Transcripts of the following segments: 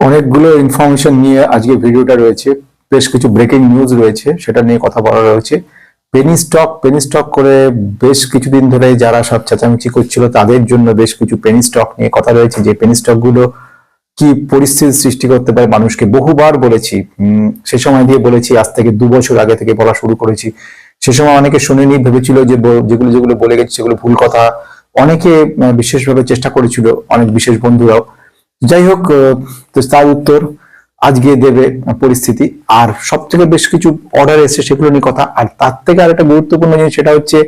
অনেকগুলো ইনফরমেশন নিয়ে আজকে ভিডিওটা রয়েছে, বেশ কিছু ব্রেকিং নিউজ রয়েছে, সেটা নিয়ে কথা বলা রয়েছে। পেনি স্টক পেনি স্টক করে বেশ কিছুদিন ধরে যারা সব চেঁচামেচি করছিল, তাদের জন্য বেশ কিছু পেনি স্টক নিয়ে কথা রয়েছে, যে পেনি স্টকগুলো কি পরিস্থিতি সৃষ্টি করতে পারে মানুষকে। বহুবার বলেছি সে সময় দিয়ে বলেছি, আজ থেকে দু বছর আগে থেকে বলা শুরু করেছি। সে সময় অনেকে শুনেনি, ভেবেছিল যে যেগুলো যেগুলো বলে গেছে, সেগুলো ভুল কথা। অনেকে বিশেষভাবে চেষ্টা করেছিল, অনেক বিশেষ বন্ধুরাও। যাই হোক তার উত্তর আজকে দেবে পরিস্থিতি। আর সব থেকে বেশ কিছু অর্ডার এসে সেগুলো নিয়ে কথা। আর তার থেকে আর একটা গুরুত্বপূর্ণ জিনিস, সেটা হচ্ছে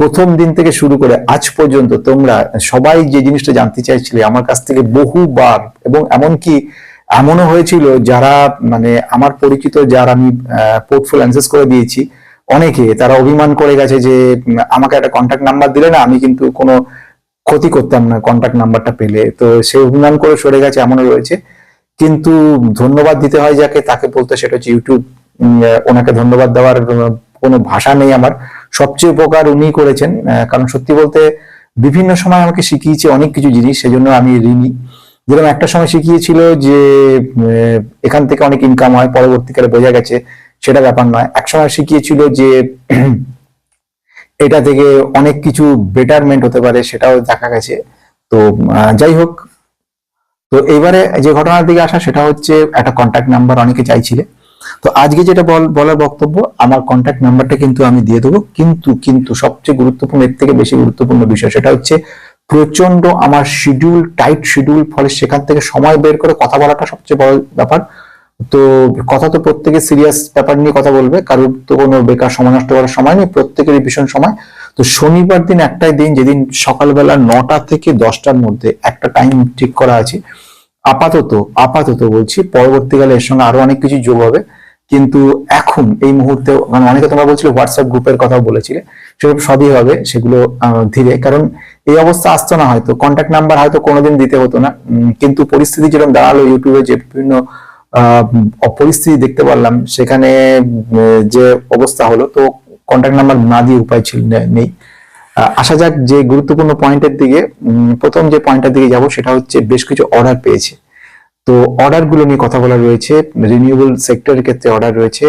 প্রথম দিন থেকে শুরু করে আজ পর্যন্ত তোমরা সবাই যে জিনিসটা জানতে চাইছিলে, আমার কাছ থেকে বহুবার এবং এমনকি এমনও হয়েছিল যারা মানে আমার পরিচিত যারা আমি পোর্টফোলিও অ্যান্সেস করে দিয়েছি, অনেকে তারা অভিমান করে গেছে যে আমাকে একটা কন্ট্যাক্ট নাম্বার দিলে না, আমি কিন্তু কোনো ক্ষতি করতাম না কন্ট্যাক্ট নাম্বারটা পেলে। তো সে অভিমান করে সরে গেছে, এমনও রয়েছে। কিন্তু ধন্যবাদ দিতে হয় যাকে, তাকে বলতে সেটা হচ্ছে ইউটিউব ওনাকে ধন্যবাদ দেওয়ার কোনো ভাষা নেই আমার। সবচেয়ে উপকার উনি করেছেন কারণ সত্যি বলতে বিভিন্ন সময় আমাকে শিখিয়েছে অনেক কিছু জিনিস, সেজন্য আমি ঋণী। যেরকম একটা সময় শিখিয়েছিল যে এখান থেকে অনেক ইনকাম হয়, পরবর্তীকালে বোঝা গেছে, সেটা ব্যাপার নয়। এক সময় শিখিয়েছিল যে এটা থেকে অনেক কিছু বেটারমেন্ট হতে পারে, সেটাও দেখা গেছে। তো যাই হোক। তো এবারে যে ঘটনার দিকে আসা, সেটা হচ্ছে একটা কন্ট্যাক্ট নাম্বার অনেকে চাইছিলে। তো আজকে যেটা বল, বলার বক্তব্য, আমার কন্ট্যাক্ট নাম্বারটা কিন্তু আমি দিয়ে দেবো। কিন্তু কিন্তু সবচেয়ে গুরুত্বপূর্ণ, এর থেকে বেশি গুরুত্বপূর্ণ বিষয় সেটা হচ্ছে প্রচণ্ড আমার শিডিউল টাইট শিডিউল ফলে সেখান থেকে সময় বের করে কথা বলাটা সবচেয়ে বড় ব্যাপার। তো কথা তো প্রত্যেকে সিরিয়াস ব্যাপার নিয়ে কথা বলবে, কারোর তো কোনো বেকার সময় নষ্ট করার সময় নেই, প্রত্যেকেরই ভীষণ সময়। তো শনিবার দিন একটাই দিন, যেদিন সকালবেলা নটা থেকে দশটার মধ্যে একটা টাইম ঠিক করা আছে। আপাতত আপাতত বলছি, পরবর্তীকালে এর সঙ্গে আরও অনেক কিছু যোগ হবে। কিন্তু এখন, এই মুহূর্তে মানে অনেকে তোমরা বলছিলে হোয়াটসঅ্যাপ গ্রুপের কথাও বলেছিলে, সেসব সবই হবে, সেগুলো ধীরে, কারণ এই অবস্থা আসতো না হয়তো। কন্ট্যাক্ট নাম্বার হয়তো কোনোদিন দিতে হতো না। কিন্তু পরিস্থিতি যেরকম দাঁড়াল ইউটিউবে যে বিভিন্ন পরিস্থিতি দেখতে পারলাম। সেখানে যে অবস্থা হলো, তো কন্ট্যাক্ট নাম্বার না দিয়ে উপায় ছিল নেই। আসা যাক যে গুরুত্বপূর্ণ পয়েন্টের দিকে প্রথম যে পয়েন্টের দিকে যাব সেটা হচ্ছে বেশ কিছু অর্ডার পেয়েছে। তো অর্ডারগুলো নিয়ে কথা বলা রয়েছে রিনিউয়েবল সেক্টরের ক্ষেত্রে অর্ডার রয়েছে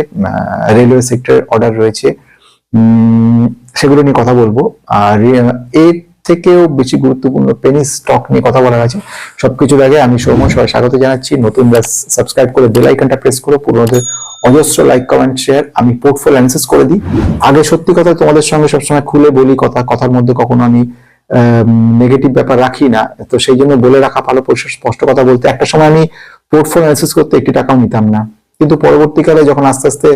রেলওয়ে সেক্টর অর্ডার রয়েছে। সেগুলো নিয়ে কথা বলব। আর এর থেকেও বেশি গুরুত্বপূর্ণ পেনি স্টক নিয়ে কথা বলা আছে। সবকিছুর আগে আমি সৌম্য সবাই স্বাগত জানাচ্ছি। নতুন সাবস্ক্রাইব করে বেল আইকনটা প্রেস করো, পুরোনোদের অজস্র লাইক কমেন্ট শেয়ার আমি পোর্টফোলিও অ্যান্সেস করে দিই। আগে সত্যি কথা তোমাদের সঙ্গে সবসময় খুলে বলি কথা, কথার মধ্যে কখনো আমি নেগেটিভ ব্যাপার রাখি না। তো সেই জন্য বলে রাখা ভালো স্পষ্ট কথা বলতে একটা সময় আমি পোর্টফোলিও অ্যান্সেস করতে একটি টাকাও নিতাম না। কিন্তু পরবর্তীকালে যখন আস্তে আস্তে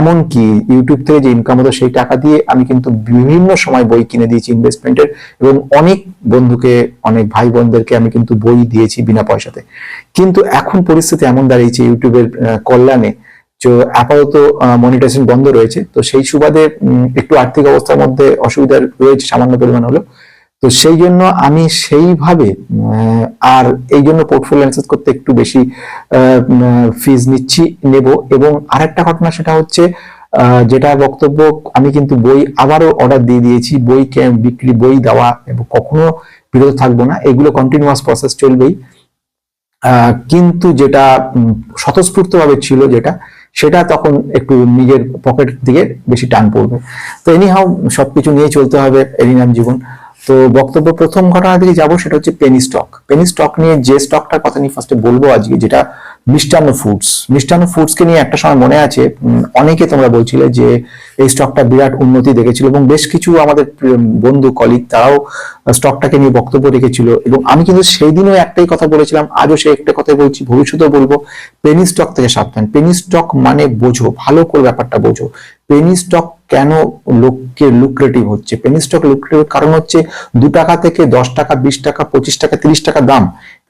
এমন কি ইউটিউব থেকে যে ইনকাম হতো সেই টাকা দিয়ে আমি কিন্তু বিভিন্ন সময় বই কিনে দিয়েছি ইনভেস্টমেন্টের এবং অনেক বন্ধুকে, অনেক ভাই বোনদেরকে আমি কিন্তু বই দিয়েছি বিনা পয়সাতে। কিন্তু এখন পরিস্থিতি এমন দাঁড়িয়েছে ইউটিউবের কল্যাণে। আপাতত মনিটাইজেশন বন্ধ রয়েছে। তো সেই সুবাদে একটু আর্থিক অবস্থার মধ্যে অসুবিধা রয়েছে, সামান্য পরিমাণ হলো তো সেই জন্য আমি সেইভাবে আর এই জন্য পোর্টফোলিও অ্যান্সেস করতে একটু বেশি ফিজ নিচ্ছি, নেব। এবং আরেকটা ঘটনা সেটা হচ্ছে যেটা বক্তব্য, আমি কিন্তু বই আবারও অর্ডার দিয়ে দিয়েছি। বই বিক্রি, বই দেওয়া এবং কখনো বিরত থাকব না। এগুলো কন্টিনিউয়াস প্রসেস চলবেই। কিন্তু যেটা স্বতঃস্ফূর্তভাবে ছিল যেটা, সেটা তখন একটু নিজের পকেট দিকে বেশি টান পড়বে। তো এনিহাও সবকিছু নিয়ে চলতে হবে, এরই নাম জীবন। তো বক্তব্য প্রথম ঘটনা দিকে যাব, সেটা হচ্ছে পেনি স্টক পেনি স্টক নিয়ে যে স্টকটার কথা নিয়ে ফার্স্টে বলব আজকে, যেটা মিষ্টান্ন ফুডস মিষ্টান্ন ফুডস কে নিয়ে একটা সময় মনে আছে অনেকে তোমরা বলছিলে যে এই স্টকটা বিরাট উন্নতি দেখেছিল এবং বেশ কিছু আমাদের বন্ধু কলিগ তারাও স্টকটাকে নিয়ে বক্তব্য রেখেছিল এবং আমি কিন্তু সেই দিনও একটাই কথা বলেছিলাম, আজও সেই একটা কথাই বলছি, ভবিষ্যতেও বলব পেনি স্টক থেকে সাবধান। পেনি স্টক মানে বোঝো, ভালো করে ব্যাপারটা বোঝো। পেনি স্টক কেন লোককে লুক্রেটিভ হচ্ছে? পেনি স্টক লুক্রেটিভ কারণ হচ্ছে দু টাকা থেকে দশ টাকা, বিশ টাকা, পঁচিশ টাকা, তিরিশ টাকা দাম।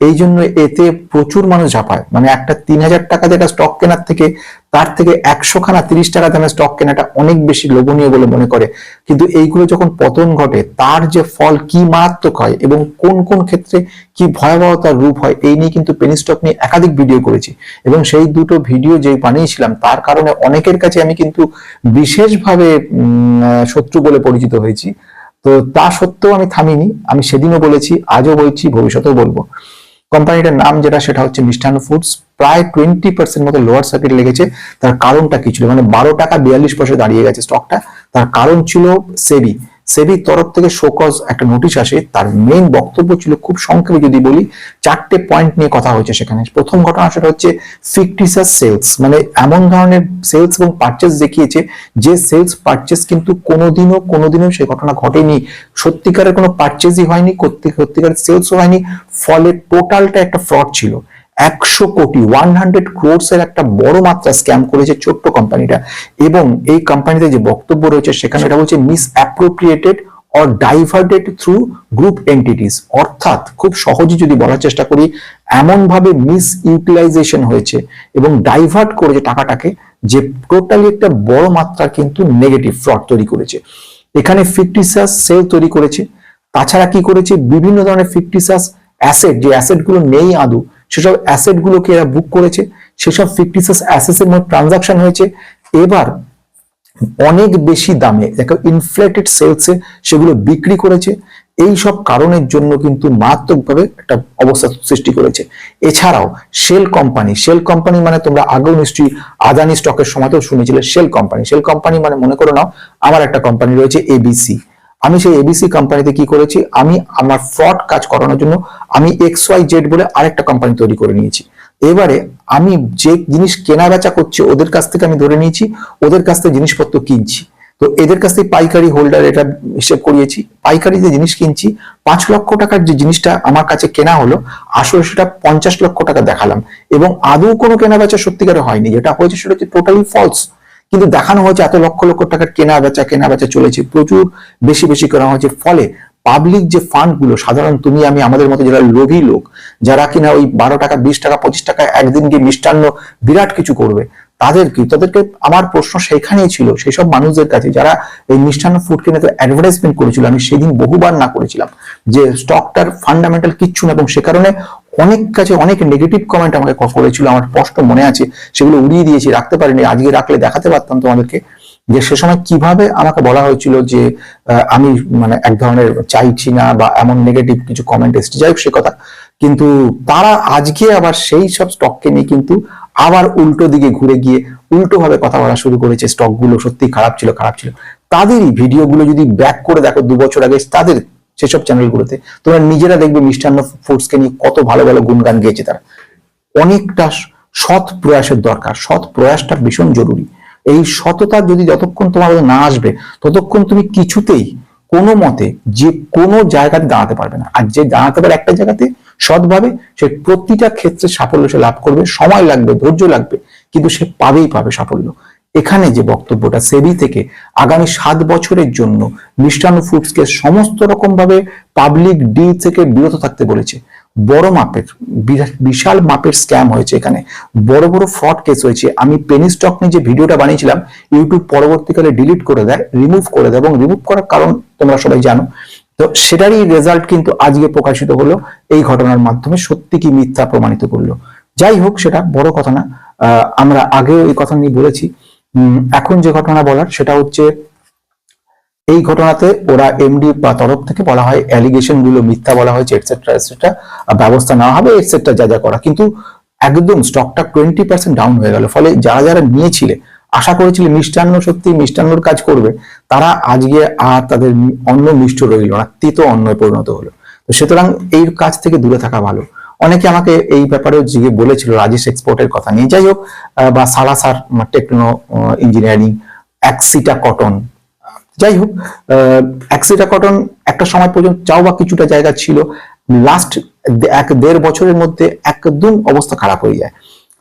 এই জন্য এতে প্রচুর মানুষ ঝাঁপায়। মানে একটা তিন হাজার টাকা যেটা স্টক কেনার থেকে তার থেকে একশো খানা তিরিশ টাকা দামের স্টক কেনাটা অনেক বেশি লোভনীয় বলে মনে করে। কিন্তু এইগুলো যখন পতন ঘটে, তার যে ফল কি মারাত্মক হয় এবং কোন কোন ক্ষেত্রে কি ভয়াবহতার রূপ হয়, এই নিয়ে কিন্তু পেনি স্টক নিয়ে একাধিক ভিডিও করেছি। এবং সেই দুটো ভিডিও যে বানিয়েছিলাম, তার কারণে অনেকের কাছে আমি কিন্তু বিশেষভাবে শত্রু বলে পরিচিত হয়েছি। তো তা সত্ত্বেও আমি থামিনি। আমি সেদিনও বলেছি, আজও বলছি, ভবিষ্যতেও বলব। কোম্পানিটার নাম যেটা, সেটা হচ্ছে মিষ্টান্ন ফুডস। প্রায় টোয়েন্টি পার্সেন্ট মতো লোয়ার সার্কিট লেগেছে। তার কারণটা কি ছিল? মানে বারো টাকা বিয়াল্লিশ পয়সা দাঁড়িয়ে গেছে স্টকটা তার কারণ ছিল সেবি সেবির তরফ থেকে শোকজ একটা নোটিশ আসে। তার মেইন বক্তব্য ছিল খুব সংক্ষেপে যদি বলি, চারটে পয়েন্ট নিয়ে কথা হয়েছে সেখানে। প্রথম ঘটনা সেটা হচ্ছে ফিকটিসাস সেলস মানে এমন ধরনের সেলস এবং পারচেস দেখিয়েছে যে সেলস পারচেস কিন্তু কোনোদিনও কোনোদিনও সেই ঘটনা ঘটেনি। সত্যিকারের কোনো পারচেসই হয়নি, সত্যি- সত্যিকারের সেলসও হয়নি। ফলে টোটালটা একটা ফ্রড ছিল। একশো কোটি ওয়ান হান্ড্রেড ক্রোর্স এর একটা বড় মাত্রা স্ক্যাম করেছে ছোট্ট কোম্পানিটা এবং এই কোম্পানিতে যে বক্তব্য রয়েছে, সেখানে এটা বলছে misappropriated or diverted through group entities অর্থাৎ খুব সহজে যদি বলার চেষ্টা করি এমন ভাবে মিস ইউটিলাইজেশন হয়েছে এবং ডাইভার্ট করেছে টাকাটাকে, যে টোটালি একটা বড় মাত্রা কিন্তু নেগেটিভ ফ্রড তৈরি করেছে। এখানে ফিকটিসাস সেল তৈরি করেছে। তাছাড়া কি করেছে? বিভিন্ন ধরনের ফিকটিসাস অ্যাসেট যে অ্যাসেটগুলো নেই আদৌ সেসব অ্যাসেট গুলোকে এরা বুক করেছে, সেসব ফিকটিসাস অ্যাসেটস এর মধ্যে ট্রানজাকশন হয়েছে। এবার অনেক বেশি দামে ইনফ্লেটেড সেলসে সেগুলো বিক্রি করেছে। এই সব কারণের জন্য কিন্তু মারাত্মকভাবে একটা অবস্থা সৃষ্টি করেছে। এছাড়াও শেল কোম্পানি শেল কোম্পানি মানে তোমরা আগেও নিশ্চয়ই আদানি স্টকের সময়তেও শুনেছিলে শেল কোম্পানি শেল কোম্পানি মানে মনে করে নাও, আমার একটা কোম্পানি রয়েছে এবিসি আমি সেই এবিসি কোম্পানিতে কি করেছি? আমি আমার ফ্রড কাজ করানোর জন্য আমি এক্স ওয়াই জেড বলে আরেকটা কোম্পানি তৈরি করে নিয়েছি। এবারে আমি যে জিনিস কেনা বেচা করছি, ওদের কাছ থেকে আমি ধরে নিয়েছি, ওদের কাছ থেকে জিনিসপত্র কিনছি। তো এদের কাছ থেকে পাইকারি হোল্ডার এটা হিসেব করিয়েছি। পাইকারি যে জিনিস কিনছি, পাঁচ লক্ষ টাকার যে জিনিসটা আমার কাছে কেনা হলো, আসলে সেটা পঞ্চাশ লক্ষ টাকা দেখালাম। এবং আদৌ কোনো কেনা বেচা সত্যিকারে হয়নি। যেটা হয়েছে সেটা হচ্ছে টোটালি ফলস কিন্তু দেখানো হয়েছে এত লক্ষ লক্ষ টাকার কেনা বেচা কেনা বেচা চলেছে। প্রচুর বেশি বেশি করা হয়েছে। ফলে পাবলিক যে ফান্ডগুলো, সাধারণ তুমি, আমি, আমাদের মতো যারা লোভী লোক, যারা কিনা ওই বারো টাকা, বিশ টাকা, পঁচিশ টাকা একদিন গিয়ে মিষ্টান্ন বিরাট কিছু করবে তাদের কি তাদেরকে আমার প্রশ্ন সেখানেই ছিল সেই সব মানুষদের কাছে, যারা এই মিষ্টান্ন ফুড কিনে অ্যাডভার্টাইজমেন্ট করেছিল, আমি সেদিন বহুবার না করেছিলাম, যে স্টকটার ফান্ডামেন্টাল কিচ্ছু না এবং সে কারণে অনেক কাছে অনেক নেগেটিভ কমেন্ট আমাকে করেছিল। আমার স্পষ্ট মনে আছে, সেগুলো উড়িয়ে দিয়েছি, রাখতে পারিনি, আজকে রাখলে দেখাতে পারতাম তোমাদেরকে। যে সে সময় কীভাবে আমাকে বলা হয়েছিল যে আমি মানে এক ধরনের চাইছি না বা এমন নেগেটিভ কিছু কমেন্ট এসছে। যাই হোক, সে কথা। কিন্তু তারা আজকে আবার সেই সব স্টককে নিয়ে কিন্তু আবার উল্টো দিকে ঘুরে গিয়ে উল্টো ভাবে কথা বলা শুরু করেছে। স্টকগুলো সত্যি খারাপ ছিল খারাপ ছিল। তাদেরই ভিডিওগুলো যদি ব্যাক করে দেখো, দু বছর আগে, তাদের সেসব চ্যানেলগুলোতে তোমরা নিজেরা দেখবে মিষ্টান্ন ফুডসকে নিয়ে কত ভালো ভালো গুণগান গেয়েছে তারা। অনেকটা সৎ প্রয়াসের দরকার। সৎ প্রয়াসটা ভীষণ জরুরি। এই সততা যদি যতক্ষণ তোমার না আসবে, ততক্ষণ তুমি কিছুতেই কোনো মতে যে কোনো জায়গাতে দাঁড়াতে পারবে না। আর যে দাঁড়াতে পারে একটা জায়গাতে, সৎভাবে সে প্রতিটা ক্ষেত্রে সাফল্য সে লাভ করবে। সময় লাগবে, ধৈর্য লাগবে, কিন্তু সে পাবেই পাবে সাফল্য। এখানে যে বক্তব্যটা সেবি থেকে আগামী সাত বছরের জন্য মিষ্টান্ন ফুডসকে সমস্ত রকম ভাবে পাবলিক ডি থেকে বিরত থাকতে বলেছে। বড় মাপের বিশাল মাপের স্ক্যাম হয়েছে এখানে। বড় বড় ফ্রড কেস হয়েছে। আমি পেনি স্টক নিয়ে যে ভিডিওটা বানিয়েছিলাম, ইউটিউব পরবর্তীকালে ডিলিট করে দেয়, রিমুভ করে দেয় এবং রিমুভ করার কারণ তোমরা সবাই জানো। তো সেটারই রেজাল্ট কিন্তু আজকে প্রকাশিত হলো, এই ঘটনার মাধ্যমে সত্যি কি মিথ্যা প্রমাণিত করল। যাই হোক, সেটা বড় কথা না। আমরা আগেও এই কথা নিয়ে বলেছি। এখন যে ঘটনা বলার সেটা হচ্ছে, এই ঘটনাতে ওরা এমডি বা তরফ থেকে বলা হয় অ্যালিগেশনগুলো, মিথ্যা বলা হয়েছে এটসেট্রা এটসেট্রা ব্যবস্থা নেওয়া হবে এটসেট্রা যা যা করা। কিন্তু একদম স্টকটা টোয়েন্টি পার্সেন্ট ডাউন হয়ে গেল। ফলে যারা যারা নিয়েছিলে, আশা করেছিলে মিষ্টান্ন সত্যি মিষ্টান্নর কাজ করবে, তারা আজকে আর তাদের অন্ন মিষ্ট রইল না, তিতো অন্নে পরিণত হলো। সুতরাং এই কাজ থেকে দূরে থাকা ভালো। অনেকে আমাকে এই ব্যাপারেও জিগে বলেছিল, রাজেশ এক্সপোর্টের কথা নিয়ে। যাই হোক বা Salasar techno engineering Axita cotton যাই হোক অ্যাক্সিটা কটন একটা সময় পর্যন্ত চাও বা কিছুটা জায়গা ছিল। লাস্ট এক দেড় বছরের মধ্যে একদম অবস্থা খারাপ হয়ে যায়।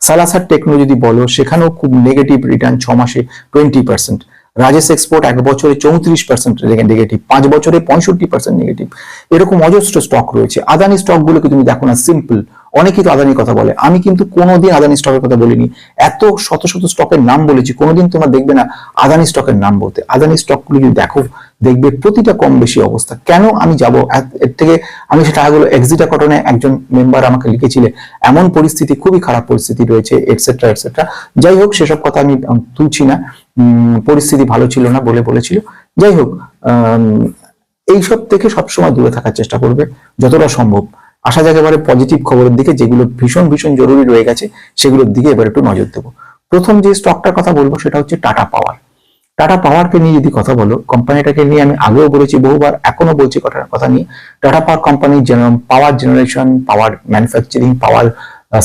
সালাসার টেকনো যদি বলো, সেখানেও খুব নেগেটিভ রিটার্ন ছ মাসে টোয়েন্টি পার্সেন্ট রাজেশ এক্সপোর্ট এক বছরে চৌত্রিশ পার্সেন্ট নেগেটিভ পাঁচ বছরে পঁয়ষট্টি পার্সেন্ট নেগেটিভ এরকম অজস্র স্টক রয়েছে। আদানি স্টকগুলোকে তুমি দেখো না সিম্পল অনেকেই তো আদানির কথা বলে। আমি কিন্তু কোনোদিন আদানি স্টকের কথা বলিনি। এত শত শত স্টকের নাম বলেছি, কোনোদিন তোমরা দেখবে না আদানি স্টকের নাম বলতে। আদানি স্টকগুলো যদি দেখো, দেখবে প্রতিটা কম বেশি অবস্থা। কেন আমি যাব? এর থেকে আমি সেটা টাকাগুলো এক্সিটা কটনে একজন মেম্বার আমাকে লিখেছিলে, এমন পরিস্থিতি, খুবই খারাপ পরিস্থিতি রয়েছে এটসেট্রা এটসেট্রা যাই হোক, সেসব কথা আমি তুলছি না। পরিস্থিতি ভালো ছিল না বলে বলেছিল। যাই হোক এইসব থেকে সবসময় দূরে থাকার চেষ্টা করবে, যতটা সম্ভব। আসা যাক এবারে পজিটিভ খবরের দিকে যেগুলো ভীষণ ভীষণ জরুরি রয়ে গেছে, সেগুলোর দিকে এবার একটু নজর দেবো। প্রথম যে স্টকটার কথা বলব সেটা হচ্ছে টাটা পাওয়ার টাটা পাওয়ারকে নিয়ে যদি কথা বলো কোম্পানিটাকে নিয়ে আমি আগেও বলেছি, বহুবার এখনও বলছি কথা নিয়ে। টাটা পাওয়ার কোম্পানির power generation power manufacturing power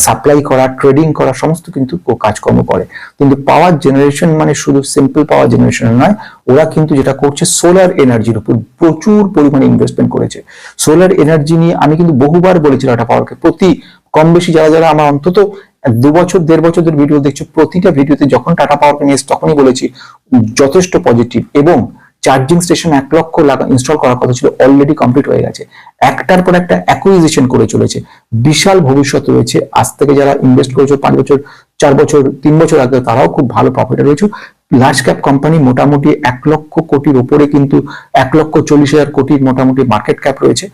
supply করা ট্রেডিং করা, সমস্ত কিন্তু কাজকর্ম করে। কিন্তু পাওয়ার জেনারেশন মানে শুধু সিম্পল পাওয়ার জেনারেশন নয়, ওরা কিন্তু যেটা করছে সোলার এনার্জির উপর প্রচুর পরিমাণে ইনভেস্টমেন্ট করেছে। সোলার এনার্জি নিয়ে আমি কিন্তু বহুবার বলেছি টাটা পাওয়ারকে প্রতি কম বেশি যারা যারা আমার অন্তত দু বছর, দেড় বছর ধরে ভিডিও দেখছ, প্রতিটা ভিডিওতে যখন টাটা পাওয়ারকে নিয়ে তখনই বলেছি, যথেষ্ট পজিটিভ এবং চার্জিং স্টেশন এক লক্ষ ইনস্টল করার কথা ছিল অলরেডি কমপ্লিট হয়ে গেছে। একটার পর একটা অ্যাকুইজিশন করে চলেছে। বিশাল ভবিষ্যৎ রয়েছে। আজ থেকে যারা ইনভেস্ট করেছে, পাঁচ বছর, চার বছর, তিন বছর আগে, তারাও খুব ভালো প্রফিটে রয়েছে। লার্জ ক্যাপ কোম্পানি মোটামুটি এক লক্ষ কোটির ওপরে কিন্তু এক লক্ষ চল্লিশ হাজার কোটির মোটামুটি মার্কেট ক্যাপ রয়েছে।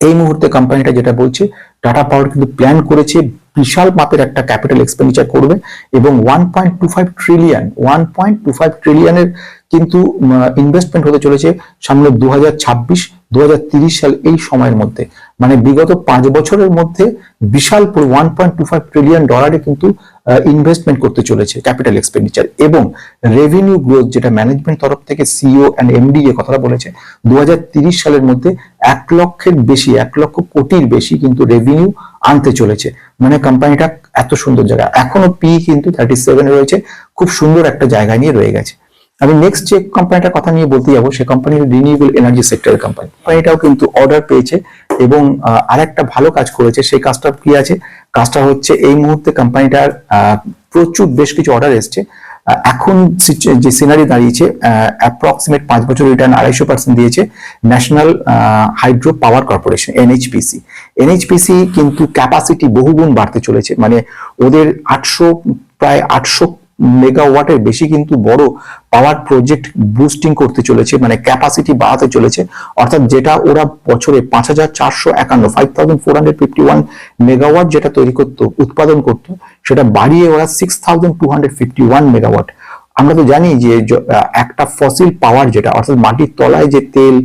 এই মুহূর্তে কোম্পানিটা যেটা বলছে টাটা পাওয়ার কিন্তু প্ল্যান করেছে বিশাল মাপের একটা ক্যাপিটাল এক্সপেন্ডিচার করবে এবং one point two five trillion one point two five ট্রিলিয়নের কিন্তু ইনভেস্টমেন্ট হতে চলেছে সামনে দু হাজার সাল এই সময়ের মধ্যে। মানে বিগত পাঁচ বছরের মধ্যে বিশাল ওয়ান পয়েন্ট ট্রিলিয়ন ডলারে কিন্তু ইনভেস্টমেন্ট করতে চলেছে ক্যাপিটাল এক্সপেন্ডিচার এবং রেভিনিউ গ্রোথ যেটা ম্যানেজমেন্ট তরফ থেকে সিও অ্যান্ড এমডি যে কথাটা বলেছে দু সালের মধ্যে এক লক্ষের বেশি, এক লক্ষ কোটির বেশি কিন্তু রেভিনিউ আনতে চলেছে। মানে কোম্পানিটা এত সুন্দর জায়গা। এখনও পি কিন্তু থার্টি রয়েছে। খুব সুন্দর একটা জায়গা নিয়ে রয়ে গেছে। আমি নেক্সট যে কোম্পানিটার কথা নিয়ে বলতে যাব, সে কোম্পানি রিনিউয়েবল এনার্জি সেক্টরের কোম্পানি কোম্পানিটাও কিন্তু অর্ডার পেয়েছে এবং আরেকটা ভালো কাজ করেছে, সেই কাজটা কি আছে? কাজটা হচ্ছে এই মুহূর্তে কোম্পানিটার প্রচুর বেশ কিছু অর্ডার এসছে। এখন যে সিনারি দাঁড়িয়েছে অ্যাপ্রক্সিমেট পাঁচ বছর রিটার্ন আড়াইশো পার্সেন্ট দিয়েছে National Hydro Power Corporation NHPC NHPC কিন্তু ক্যাপাসিটি বহুগুণ বাড়তে চলেছে। মানে ওদের আটশো, প্রায় আটশো মেগাওয়াটের বেশি কিন্তু বড় পাওয়ার প্রজেক্ট বুস্টিং করতে চলেছে মানে ক্যাপাসিটি বাড়াতে চলেছে। অর্থাৎ যেটা ওরা বছরে পাঁচ হাজার চারশো একান্ন five thousand four hundred fifty one megawatt যেটা তৈরি করতো, উৎপাদন করতো, সেটা বাড়িয়ে ওরা six thousand two hundred fifty one megawatt আমরা তো জানি যে একটা ফসিল পাওয়ার যেটা, অর্থাৎ মাটির তলায় যে তেল,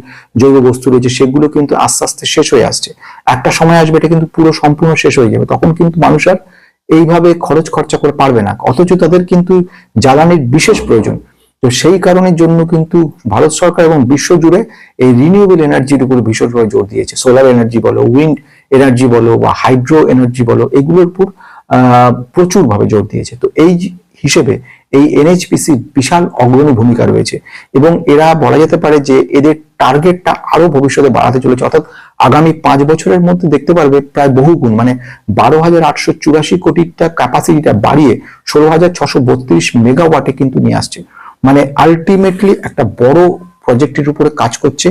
জৈব বস্তু রয়েছে, সেগুলো কিন্তু আস্তে আস্তে শেষ হয়ে আসছে। একটা সময় আসবে এটা কিন্তু পুরো সম্পূর্ণ শেষ হয়ে যাবে, তখন কিন্তু মানুষ আর এইভাবে খরচ খরচা করে পারবে না। অথচ তাদের কিন্তু জ্বালানির বিশেষ প্রয়োজন। তো সেই কারণের জন্য কিন্তু ভারত সরকার এবং বিশ্ব জুড়ে এই রিনিউয়েবল এনার্জির উপর ভীষণভাবে জোর দিয়েছে। সোলার এনার্জি বলো উইন্ড এনার্জি বলো বা হাইড্রো এনার্জি বলো, এগুলোর উপর প্রচুরভাবে জোর দিয়েছে। তো এই হিসেবে এই এনএইচপিসি বিশাল অগ্রণী ভূমিকা রয়েছে। এবং এরা বলা যেতে পারে যে এদের টার্গেটটা আরও ভবিষ্যতে বাড়াতে চলেছে। অর্থাৎ আগামী পাঁচ বছরের মধ্যে দেখতে পারবে প্রায় বহু গুণ মানে বারো হাজার আটশো চুরাশি কোটিটা ক্যাপাসিটিটা বাড়িয়ে ষোলো হাজার ছশো বত্রিশ মেগাওয়াটে কিন্তু নিয়ে আসছে। মানে আলটিমেটলি একটা বড় প্রজেক্টের উপরে কাজ করছে।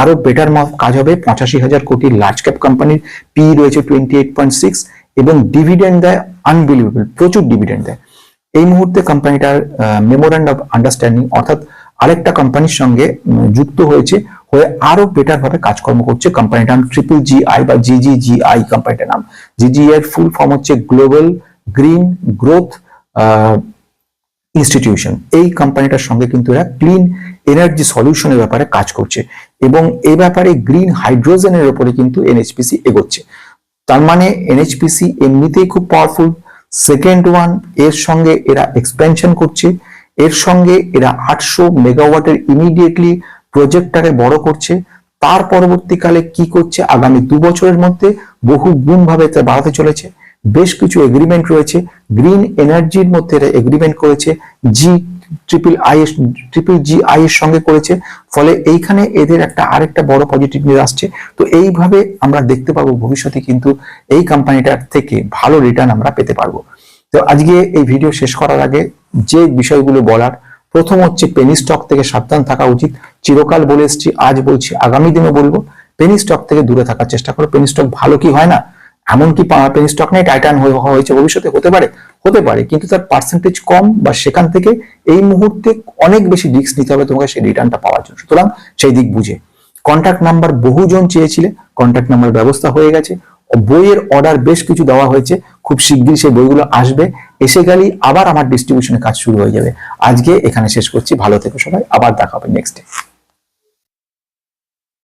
আরও বেটার কাজ হবে পঁচাশি হাজার কোটি লার্জ ক্যাপ কোম্পানির পি রয়েছে টোয়েন্টি এইট পয়েন্ট সিক্স এবং ডিভিডেন্ড দেয় আনবিলিভেবল প্রচুর ডিভিডেন্ড দেয়। এই মুহূর্তে কোম্পানিটার মেমোরেন্ড অফ আন্ডারস্ট্যান্ডিং অর্থাৎ আরেকটা কোম্পানির সঙ্গে যুক্ত হয়েছে, হয়ে আরও বেটার ভাবে কাজকর্ম করছে কোম্পানিটার নাম ট্রিপল জি আই বা জিজি জি আই কোম্পানিটার নাম। জিজি এর ফুল ফর্ম হচ্ছে গ্লোবাল গ্রিন গ্রোথ ইনস্টিটিউশন এই কোম্পানিটার সঙ্গে কিন্তু এরা ক্লিন এনার্জি সলিউশনের ব্যাপারে কাজ করছে এবং এই ব্যাপারে গ্রিন হাইড্রোজেনের উপরে কিন্তু এনএইচপিসি এগোচ্ছে। তার মানে এনএইচপিসি এমনিতেই খুব পাওয়ারফুল সেকেন্ড ওয়ানের সঙ্গে এরা এক্সপেনশন করছে। এর সঙ্গে এরা আটশো মেগাওয়াটের ইমিডিয়েটলি প্রজেক্টটাকে বড় করছে। তার পরবর্তীকালে কি করছে? আগামী দু বছরের মধ্যে বহু গুণভাবে বাড়াতে চলেছে। বেশ কিছু এগ্রিমেন্ট রয়েছে। গ্রিন এনার্জির মধ্যে এরা এগ্রিমেন্ট করেছে। G triple I triple G I এর সঙ্গে করেছে, ফলে এইখানে এদের একটা আরেকটা বড় পজিটিভ নিউজ আসছে। তো এইভাবে আমরা দেখতে পাবো ভবিষ্যতে কিন্তু এই কোম্পানিটার থেকে ভালো রিটার্ন আমরা পেতে পারব। তো আজকে এই ভিডিও শেষ করার আগে যে বিষয়গুলো বলার, প্রথম হচ্ছে পেনি স্টক থেকে সাবধান থাকা উচিত। চিরকাল বলে এসছি, আজ বলছি, আগামী দিনে বলব পেনি স্টক থেকে দূরে থাকার চেষ্টা করো। পেনি স্টক ভালো কি হয় না? এমনকি পেনি স্টক নেই টাইটান হয়েছে, ভবিষ্যতে হতে পারে। হতে পারে, কিন্তু তার পার্সেন্টেজ কম বা সেখান থেকে এই মুহূর্তে অনেক বেশি রিস্ক নিতে হবে তোমাকে সেই রিটার্নটা পাওয়ার জন্য। সুতরাং সেই দিক বুঝে। কন্ট্যাক্ট নাম্বার বহুজন চেয়েছিলে কন্ট্যাক্ট নাম্বার ব্যবস্থা হয়ে গেছে বইয়ের অর্ডার বেশ কিছু দেওয়া হয়েছে, খুব শীঘ্রই সেই বইগুলো আসবে। এসে গেলেই আবার আমার ডিস্ট্রিবিউশনের কাজ শুরু হয়ে যাবে। আজকে এখানে শেষ করছি, ভালো থেকো সবাই, আবার দেখা হবে নেক্সট ডে